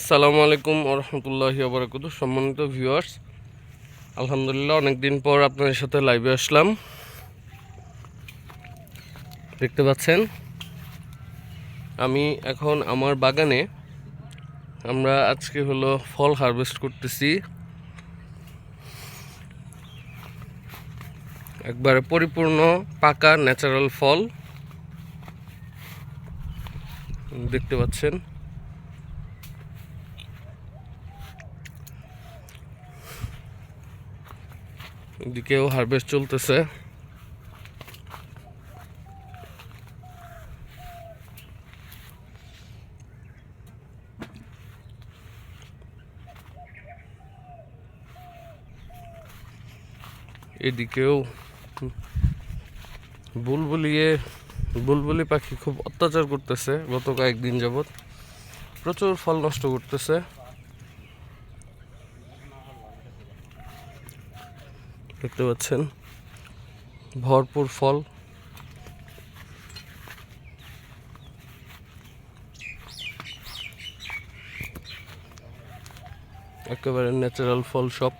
আসসালামু আলাইকুম ওরহমতুল্লাহি আবরাকাত সম্মানিত ভিউয়ার্স আলহামদুলিল্লাহ অনেক দিন পর আপনাদের সাথে লাইভে আসলাম। দেখতে পাচ্ছেন, আমি এখন আমার বাগানে আমরা আজকে হলো ফল হারভেস্ট করতেছি। একবারে পরিপূর্ণ পাকা ন্যাচারাল ফল। দেখতে পাচ্ছেন। এদিকেও হারভেস্ট চলতেছে। এদিকেও বুলবুলিয়ে বুলবুলি পাখি খুব অত্যাচার করতেছে গত কয়েকদিন যাবৎ। প্রচুর ফল নষ্ট করতেছে। দেখতে পাচ্ছেন। ভরপুর ফল। একেবারে ন্যাচারাল ফল সব